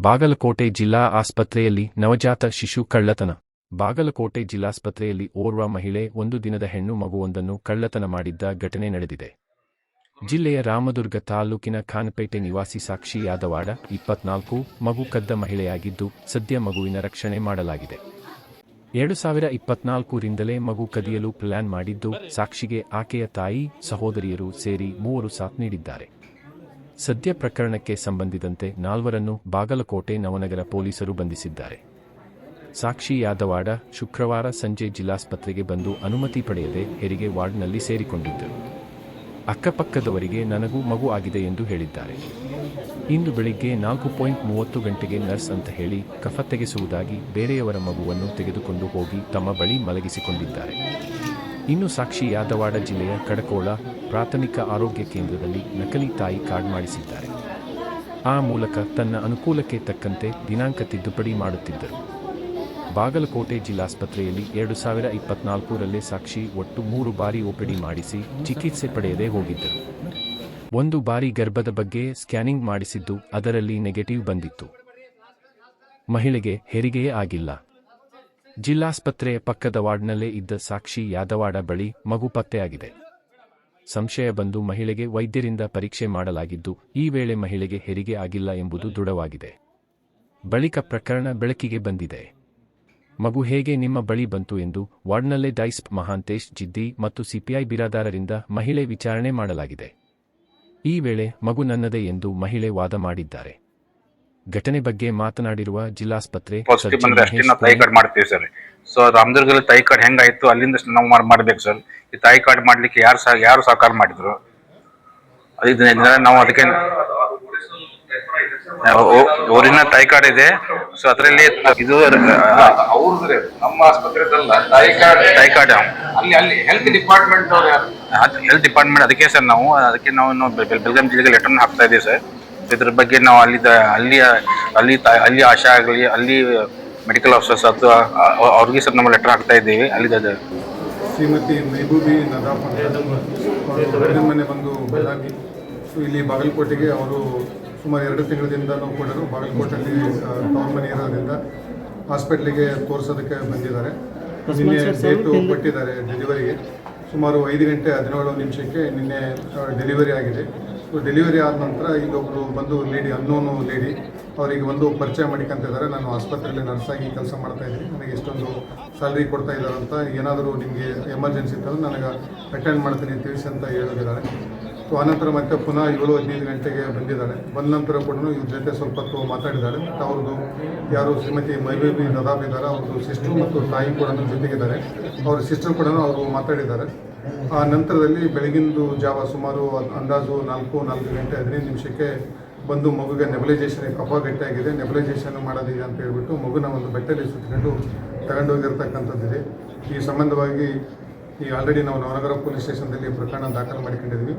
ಬಾಗಲಕೋಟೆ ಜಿಲ್ಲಾ ಆಸ್ಪತ್ರೆಯಲ್ಲಿ ನವಜಾತ ಶಿಶು ಕಳ್ಳತನ. ಬಾಗಲಕೋಟೆ ಜಿಲ್ಲಾಸ್ಪತ್ರೆಯಲ್ಲಿ ಓರ್ವ ಮಹಿಳೆ ಒಂದು ದಿನದ ಹೆಣ್ಣು ಮಗುವೊಂದನ್ನು ಕಳ್ಳತನ ಮಾಡಿದ್ದ ಘಟನೆ ನಡೆದಿದೆ. ಜಿಲ್ಲೆಯ ರಾಮದುರ್ಗ ತಾಲೂಕಿನ ಖಾನ್ಪೇಟೆ ನಿವಾಸಿ ಸಾಕ್ಷಿ ಯಾದವಾಡ, ಇಪ್ಪತ್ನಾಲ್ಕು, ಮಗು ಕದ್ದ ಮಹಿಳೆಯಾಗಿದ್ದು, ಸದ್ಯ ಮಗುವಿನ ರಕ್ಷಣೆ ಮಾಡಲಾಗಿದೆ. ಎರಡು ಸಾವಿರ ಇಪ್ಪತ್ನಾಲ್ಕರಿಂದಲೇ ಮಗು ಕದಿಯಲು ಪ್ಲಾನ್ ಮಾಡಿದ್ದು, ಸಾಕ್ಷಿಗೆ ಆಕೆಯ ತಾಯಿ, ಸಹೋದರಿಯರು ಸೇರಿ ಮೂವರು ಸಾಥ್ ನೀಡಿದ್ದಾರೆ. ಸದ್ಯ ಪ್ರಕರಣಕ್ಕೆ ಸಂಬಂಧಿದಂತೆ ನಾಲ್ವರನ್ನು ಬಾಗಲಕೋಟೆ ನವನಗರ ಪೊಲೀಸರು ಬಂಧಿಸಿದ್ದಾರೆ. ಸಾಕ್ಷಿ ಯಾದವಾಡ ಶುಕ್ರವಾರ ಸಂಜೆ ಜಿಲ್ಲಾಸ್ಪತ್ರೆಗೆ ಬಂದು ಅನುಮತಿ ಪಡೆಯದೆ ಹೆರಿಗೆ ವಾರ್ಡ್ನಲ್ಲಿ ಸೇರಿಕೊಂಡಿದ್ದರು. ಅಕ್ಕಪಕ್ಕದವರಿಗೆ ನನಗೂ ಮಗು ಆಗಿದೆ ಎಂದು ಹೇಳಿದ್ದಾರೆ. ಇಂದು ಬೆಳಿಗ್ಗೆ ನಾಲ್ಕು ಪಾಯಿಂಟ್ ಮೂವತ್ತು ಗಂಟೆಗೆ ನರ್ಸ್ ಅಂತ ಹೇಳಿ ಕಫ ತೆಗೆಸುವುದಾಗಿ ಬೇರೆಯವರ ಮಗುವನ್ನು ತೆಗೆದುಕೊಂಡು ಹೋಗಿ ತಮ್ಮ ಬಳಿ ಮಲಗಿಸಿಕೊಂಡಿದ್ದಾರೆ. ಇನ್ನು ಸಾಕ್ಷಿ ಯಾದವಾಡ ಜಿಲ್ಲೆಯ ಕಡಕೋಳ ಪ್ರಾಥಮಿಕ ಆರೋಗ್ಯ ಕೇಂದ್ರದಲ್ಲಿ ನಕಲಿ ತಾಯಿ ಕಾರ್ಡ್ ಮಾಡಿಸಿದ್ದಾರೆ. ಆ ಮೂಲಕ ತನ್ನ ಅನುಕೂಲಕ್ಕೆ ತಕ್ಕಂತೆ ದಿನಾಂಕ ತಿದ್ದುಪಡಿ ಮಾಡುತ್ತಿದ್ದರು. ಬಾಗಲಕೋಟೆ ಜಿಲ್ಲಾಸ್ಪತ್ರೆಯಲ್ಲಿ ಎರಡು ಸಾವಿರ ಇಪ್ಪತ್ನಾಲ್ಕರಲ್ಲೇ ಸಾಕ್ಷಿ ಒಟ್ಟು ಮೂರು ಬಾರಿ ಒಪಿಡಿ ಮಾಡಿಸಿ ಚಿಕಿತ್ಸೆ ಪಡೆಯದೆ ಹೋಗಿದ್ದರು. ಒಂದು ಬಾರಿ ಗರ್ಭದ ಬಗ್ಗೆ ಸ್ಕ್ಯಾನಿಂಗ್ ಮಾಡಿಸಿದ್ದು ಅದರಲ್ಲಿ ನೆಗೆಟಿವ್ ಬಂದಿತ್ತು. ಮಹಿಳೆಗೆ ಹೆರಿಗೆಯೇ ಆಗಿಲ್ಲ. ಜಿಲ್ಲಾಸ್ಪತ್ರೆಯ ಪಕ್ಕದ ವಾರ್ಡ್ನಲ್ಲೇ ಇದ್ದ ಸಾಕ್ಷಿ ಯಾದವಾಡ ಬಳಿ ಮಗು ಪತ್ತೆಯಾಗಿದೆ. ಸಂಶಯ ಬಂದು ಮಹಿಳೆಗೆ ವೈದ್ಯರಿಂದ ಪರೀಕ್ಷೆ ಮಾಡಲಾಗಿದ್ದು, ಈ ವೇಳೆ ಮಹಿಳೆಗೆ ಹೆರಿಗೆ ಆಗಿಲ್ಲ ಎಂಬುದು ದೃಢವಾಗಿದೆ. ಬಳಿಕ ಪ್ರಕರಣ ಬೆಳಕಿಗೆ ಬಂದಿದೆ. ಮಗು ಹೇಗೆ ನಿಮ್ಮ ಬಳಿ ಬಂತು ಎಂದು ವಾರ್ಡ್ನಲ್ಲೇ ಡೈಸ್ಪ್ ಮಹಾಂತೇಶ್ ಜಿದ್ದಿ ಮತ್ತು ಸಿಪಿಐ ಬಿರಾದಾರರಿಂದ ಮಹಿಳೆ ವಿಚಾರಣೆ ಮಾಡಲಾಗಿದೆ. ಈ ವೇಳೆ ಮಗು ನನ್ನದೇ ಎಂದು ಮಹಿಳೆ ವಾದ ಮಾಡಿದ್ದಾರೆ. ಘಟನೆ ಬಗ್ಗೆ ಮಾತನಾಡಿರುವ ಜಿಲ್ಲಾಸ್ಪತ್ರೆ ಪಾಸಿಟಿವ್ ಸರ್ಜನ್ ಬಂದ್ರೆ ಅಷ್ಟೇ ಮಹೇಶ್ ನಾವು ತಾಯಿ ಕಾರ್ಡ್ ಮಾಡ್ತೀವಿ ಸರ್. ಸೊ ರಾಮದುರ್ಗದಲ್ಲಿ ತಾಯಿ ಕಾರ್ಡ್ ಹೆಂಗಾಯ್ತು ಅಲ್ಲಿಂದ ನಾವು ಮಾಡ್- ಮಾಡ್ಬೇಕು ಸರ್. ಈ ತಾಯಿ ಕಾರ್ಡ್ ಮಾಡ್ಲಿಕ್ಕೆ ಯಾರು ಸಹ ಯಾರು ಸಹಕಾರ ಮಾಡಿದ್ರು? ಇದನ್ನ ನಾವು ಅದಕ್ಕೆ ಊರಿನ ತಾಯಿ ಕಾರ್ಡ್ ಇದೆ. ಸೊ ಅದರಲ್ಲಿ ಇದು ಅವ್ರದ್ರೆ ನಮ್ಮ ಆಸ್ಪತ್ರೆದಲ್ಲ ತಾಯಿ ಕಾರ್ಡ್ ತಾಯಿ ಕಾರ್ಡ್ ಅಲ್ಲಿ ಅಲ್ಲಿ ಹೆಲ್ತ್ ಡಿಪಾರ್ಟ್ಮೆಂಟ್ ಅವ್ರು ಯಾರು? ಹೆಲ್ತ್ ಡಿಪಾರ್ಟ್ಮೆಂಟ್ ಅದಕ್ಕೆ ಸರ್ ನಾವು ಅದಕ್ಕೆ ನಾವು ನಾವು ಬೆಲ್- ಬೆಲ್- ಬೆಲ್ಗಾಂ ಜಿಲ್ಲೆಗೆ ಲೆಟರ್ ಹಾಕ್ತಾ ಇದೀವಿ ಸರ್. ಇದ್ರ ಬಗ್ಗೆ ನಾವು ಅಲ್ಲಿ ಅಲ್ಲಿ ಅಲ್ಲಿ ತಾ- ಅಲ್ಲಿ ಆಶಾ ಆಗಲಿ ಅಲ್ಲಿ ಮೆಡಿಕಲ್ ಆಫೀಸರ್ಸ್ ಅಥವಾ ಅವ್ರಿಗೆ ಸರ್ ನಮ್ಮ ಲೆಟರ್ ಹಾಕ್ತಾ ಇದ್ದೀವಿ ಅಲ್ಲಿ ಶ್ರೀಮತಿ ಮೆಹಬೂಬಿ ನದಾಫ್ ಅವರ ಮನೆ ಬಂದು ಬೆಳಗಾವಿ ಸೊ ಇಲ್ಲಿ ಬಾಗಲಕೋಟೆಗೆ ಅವರು ಸುಮಾರು ಎರಡು ತಿಂಗಳಿಂದ ನಾವು ಕೊಟ್ಟರು ಬಾಗಲಕೋಟೆಯಲ್ಲಿ ಟೌನ್ ಮನೆ ಇರೋದ್ರಿಂದ ಹಾಸ್ಪಿಟ್ಲಿಗೆ ತೋರಿಸೋದಕ್ಕೆ ಬಂದಿದ್ದಾರೆ. ನಿನ್ನೆ ಡೇಟು ಕೊಟ್ಟಿದ್ದಾರೆ ಡೆಲಿವರಿಗೆ ಸುಮಾರು ಐದು ಗಂಟೆ ಹದಿನೇಳು ನಿಮಿಷಕ್ಕೆ ನಿನ್ನೆ ಡೆಲಿವರಿ ಆಗಿದೆ. ಸೊ ಡೆಲಿವರಿ ಆದ ನಂತರ ಇಲ್ಲೊಬ್ಬರು ಬಂದು ಲೇಡಿ ಅನ್ನೋನು ಲೇಡಿ ಅವರಿಗೆ ಒಂದು ಪರಿಚಯ ಮಾಡಿಕೊಂತಿದ್ದಾರೆ ನಾನು ಆಸ್ಪತ್ರೆಯಲ್ಲಿ ನರ್ಸಾಗಿ ಕೆಲಸ ಮಾಡ್ತಾ ಇದ್ದೀನಿ. ನನಗೆ ಇಷ್ಟೊಂದು ಸ್ಯಾಲ್ರಿ ಕೊಡ್ತಾ ಇದ್ದಾರೆ ಅಂತ ಏನಾದರೂ ನಿಮಗೆ ಎಮರ್ಜೆನ್ಸಿ ಇತ್ತಂದ್ರೆ ನನಗೆ ಅಟೆಂಡ್ ಮಾಡ್ತೀನಿ ತಿಳಿಸಿ ಅಂತ ಹೇಳಿದ್ದಾರೆ. ಸೊ ಆನಂತರ ಮತ್ತೆ ಪುನಃ ಏಳು ಹದಿನೈದು ಗಂಟೆಗೆ ಬಂದಿದ್ದಾರೆ. ಬಂದ ನಂತರ ಕೂಡ ಇವ್ರ ಜೊತೆ ಸ್ವಲ್ಪ ಹೊತ್ತು ಮಾತಾಡಿದ್ದಾರೆ. ಮತ್ತು ಅವ್ರದ್ದು ಯಾರು ಶ್ರೀಮತಿ ಮೈಬೇಬಿ ನದಾಬ್ ಇದ್ದಾರೆ, ಅವ್ರದ್ದು ಸಿಸ್ಟರ್ ಮತ್ತು ತಾಯಿ ಕೂಡ ಜೊತೆಗಿದ್ದಾರೆ. ಅವ್ರ ಸಿಸ್ಟರ್ ಕೂಡ ಅವರು ಮಾತಾಡಿದ್ದಾರೆ. ಆ ನಂತರದಲ್ಲಿ ಬೆಳಗಿಂದು ಜಾವ ಸುಮಾರು ಅಂದಾಜು ನಾಲ್ಕು ನಾಲ್ಕು ಗಂಟೆ, ಹದಿನೈದು ನಿಮಿಷಕ್ಕೆ ಬಂದು ಮಗುಗೆ ನೆಬಲೈಸೇಷನ್ ಕಫ ಗಟ್ಟಿಯಾಗಿದೆ ನೆಬಲೈಸೇಷನ್ ಮಾಡೋದಿದೆ ಅಂತ ಹೇಳ್ಬಿಟ್ಟು ಮಗುನ ಒಂದು ಬೆಟ್ಟಲ್ಲಿ ಸುತ್ತಿಕೊಂಡು ತಗೊಂಡೋಗಿರ್ತಕ್ಕಂಥದ್ದಿದೆ ಈ ಸಂಬಂಧವಾಗಿ ಈ ಆಲ್ರೆಡಿ ನಾವು ನವನಗರ ಪೊಲೀಸ್ ಸ್ಟೇಷನ್ದಲ್ಲಿ ಪ್ರಕರಣ ದಾಖಲು ಮಾಡಿಕೊಂಡಿದ್ವಿ